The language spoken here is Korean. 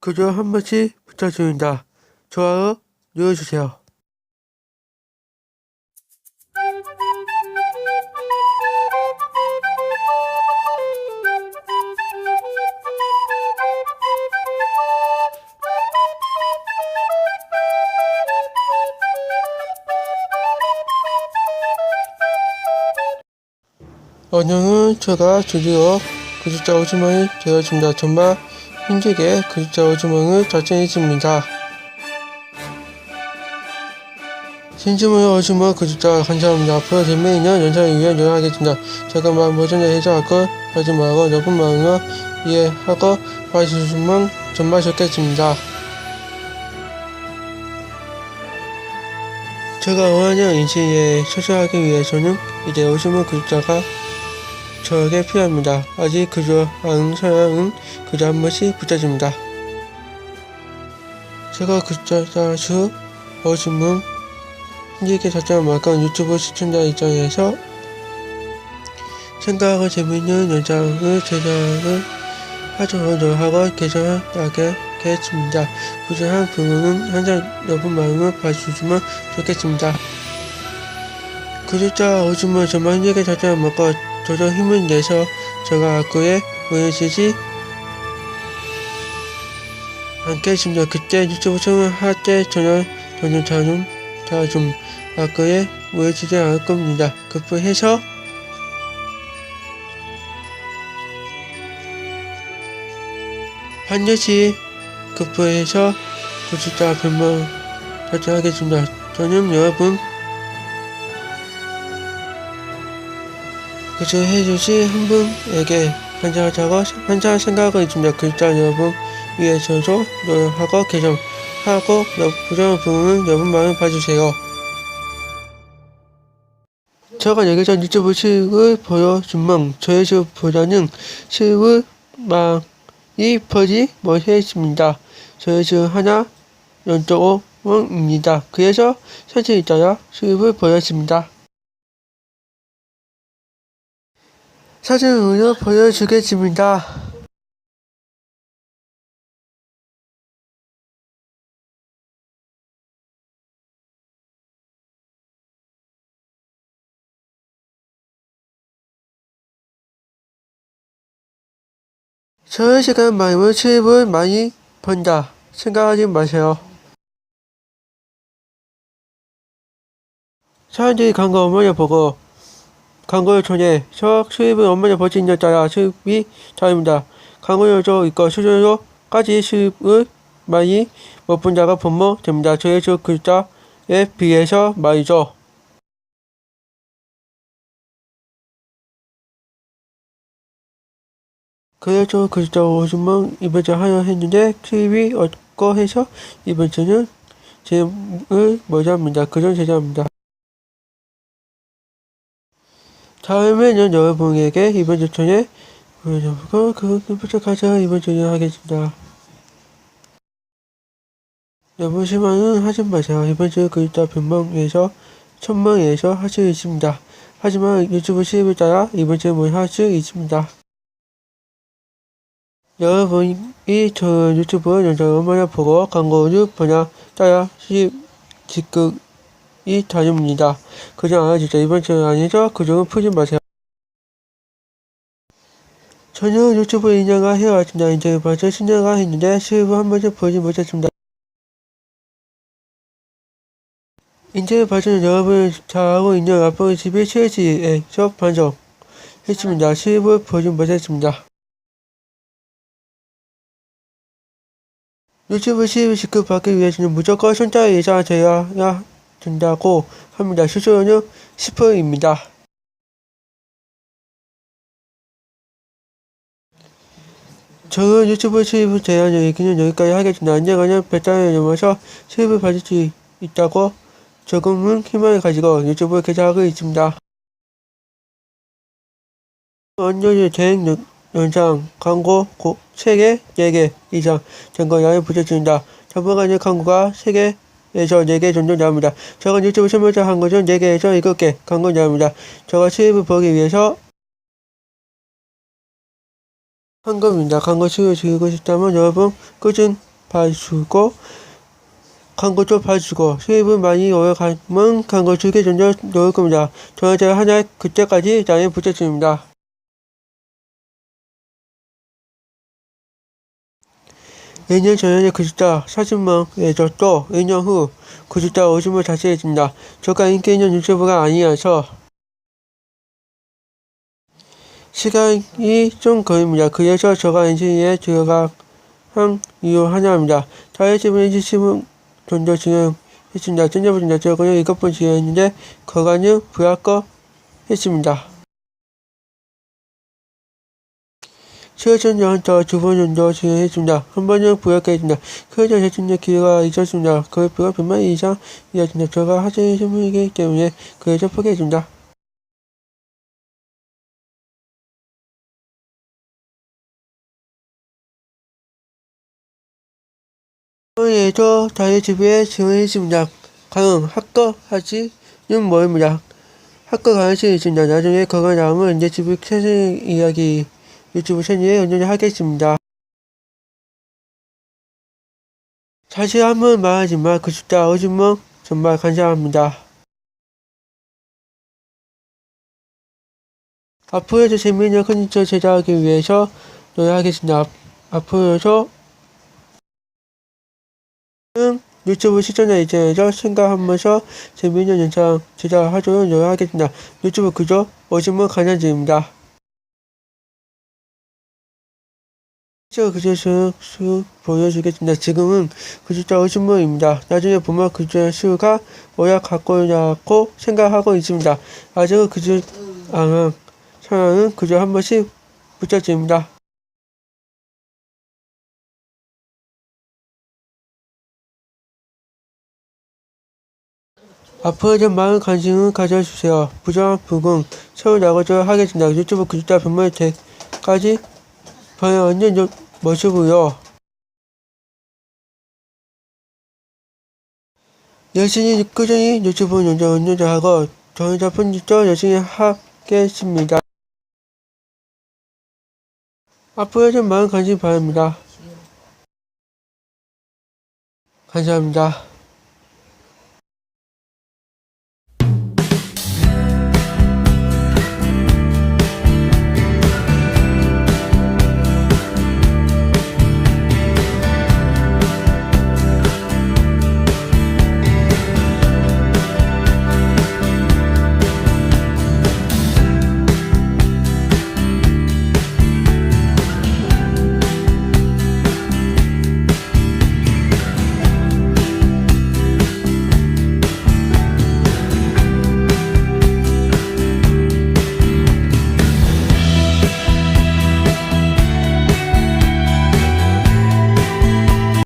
구독 한 번씩 부탁드립니다. 좋아요 눌러주세요. 오늘은 제가 드디어 구독자 50만이 되었습니다. 정말 힘들게 구독자 50만을 달성했습니다. 신주문 50만 구독자 감사합니다. 앞으로 재미있는 영상을 위해 노력하겠습니다. 일 해서 할걸 하지 말고 여분 마음을 이해하고 봐주시면 정말 좋겠습니다. 제가 원하는 인식에 소소하기 위해서는 이제 50만 구독자가 저에게 필요합니다. 아직 그저 아는 사람은 그저 한 번씩 부탁드립니다. 제가 구독자 수 50분 힘들게 작정한 만큼 유튜브 시청자 입장에서 생각하고 재미있는 영상을 제작을 하도록 노력하고 개선하게 하겠습니다. 부족한 부분은 항상 여러분 마음을 봐주시면 좋겠습니다. 구독자 50분 정말 힘들게 작정한 만큼 저도 힘을 내서 제가 악구에 보여주지 않겠습니다. 그때 유튜브 촬영할 때 저는 저는 저는 다좀 악구에 보여주지 않을 겁니다. 급부해서 반드시 급부해서 구독자 100만 달성하겠습니다. 저는 여러분 해주신 한 분에게 감사하다고 항상 생각하고 있습니다. 글자 여러분 위해서도 노력하고 개선하고 부족한 부분은 여러분 마음을 봐주세요. 제가 여기서 유튜브 수익을 보여주면 저의 수보다는 수익을 많이 벌지 못했습니다. 저의 수익 하나 0.5원입니다. 그래서 사실 따라 수익을 보였습니다. 사진으로 보여주겠습니다. 저의 시간 많으면 수입을 많이 번다. 생각하지 마세요. 사람들이 광고 어머니 보고 광고를 통해 석 수입을 얼마나 벌수 있냐에 따라 수입이 다릅니다. 광고료도 있고 수수료까지 수입을 많이 못 본 자가 부모 됩니다. 저의 주 글자에 비해서 말이죠. 그래서 글자 50만 이벤트 하려 했는데 수입이 없고 해서 이벤트는 제을 모자합니다. 그런 제자입니다. 다음에는 여러분에게 이벤트 통해 보여주고 그 이벤트 가서 이벤트를 하겠습니다. 여러분 실망은 하지 마세요. 이벤트 글자 100명에서 1000명에서 할 수 있습니다. 하지만 유튜브 수입에 따라 이벤트를 못할수 있습니다. 여러분이 저 유튜브 영상을 얼마나 보고 광고를 보냐 따라 수입 직급 이 다릅니다. 그냥 알아주세요. 이번 주 아니죠? 그중은 푸지 마세요. 저는 유튜브 2년간 해왔습니다. 인터뷰 봐서 10년간 했는데 수입을 한 번도 보지 못했습니다. 인터뷰 봐서는 여러분이 잘하고 있는 앞으로 11시에서 반성 했습니다. 수입을 보지 못했습니다. 유튜브 수입 직급 받기 위해서는 무조건 손자 이상 되어야 된다고 합니다. 수수료는 10%입니다. 저는 유튜브 수입 제한 얘기는 여기까지 하겠습니다. 언젠가는 배짱을 넘어서 수입을 받을 수 있다고 조금은 희망을 가지고 유튜브를 개설하고 있습니다. 언제든 대행 영상, 광고, 고, 3개, 4개 이상 정거량을 부탁드립니다. 전번간의 광고가 3개, 에서 4개 정도 나옵니다. 저가 유튜브 설명서 한 것은 4개에서 7개 광고 나옵니다. 저가 수입을 보기 위해서 한 겁니다. 광고 수익을 줄이고 싶다면 여러분 꾸준히 봐주고 광고도 봐주고 수입을 많이 올라가면 광고 두개 정도 넣을 겁니다. 전화제 하나 그때까지 나에 부탁드립니다. 일년 전에 구독자 40만에서 또 1년 후 구독자 50만 달성했습니다. 저가 인기 있는 유튜브가 아니어서 시간이 좀 걸립니다. 그래서 저가 인생에 들어간 이유 하나입니다. 저의 집은 20분 정도 진행했습니다. 전자부터 저거는 이것뿐 진행했는데 거간은 불합격 했습니다. 최전 더두번 정도 진행했습니다. 한 번은 불합격했습니다. 크전 재충의 기회가 있었습니다. 그 불합 100만 이상 이었습니다. 저가 하자의 신분이기 때문에 그래서 포기했습니다. 이번에도 다른 집에 지원했습니다. 가능 합격하지는 뭐입니다. 합격 가능성이 있습니다. 나중에 그거 나오면 내 집을 캐는 이야기 유튜브 채널에 언제나 하겠습니다. 사실 한번 말하지만 그 숫자 오줌은 정말 감사합니다. 앞으로도 재미있는 컨텐츠 제작하기 위해서 노력하겠습니다. 앞으로도 유튜브 시청자 입장에서 생각하면서 재미있는 영상 제작하도록 노력하겠습니다. 유튜브 구독 오시면 감사드립니다. 실제 그저 수 보여주겠습니다. 지금은 구독자 50명입니다. 나중에 보면 그저 수가 오야 갖고 나고 생각하고 있습니다. 아직은 그저 아, 상황은 그저 한 번씩 부탁드립니다. 앞으로도 많은 관심을 가져주세요. 부정한 부금 새로 나가도록 하겠습니다. 유튜브 구독자 100만 때까지 저의 언제 모습으로 열심히 꾸준히 유튜브 영상 업로드하고 정의자 편집도 열심히 하겠습니다. 앞으로도 많은 관심 바랍니다. 감사합니다.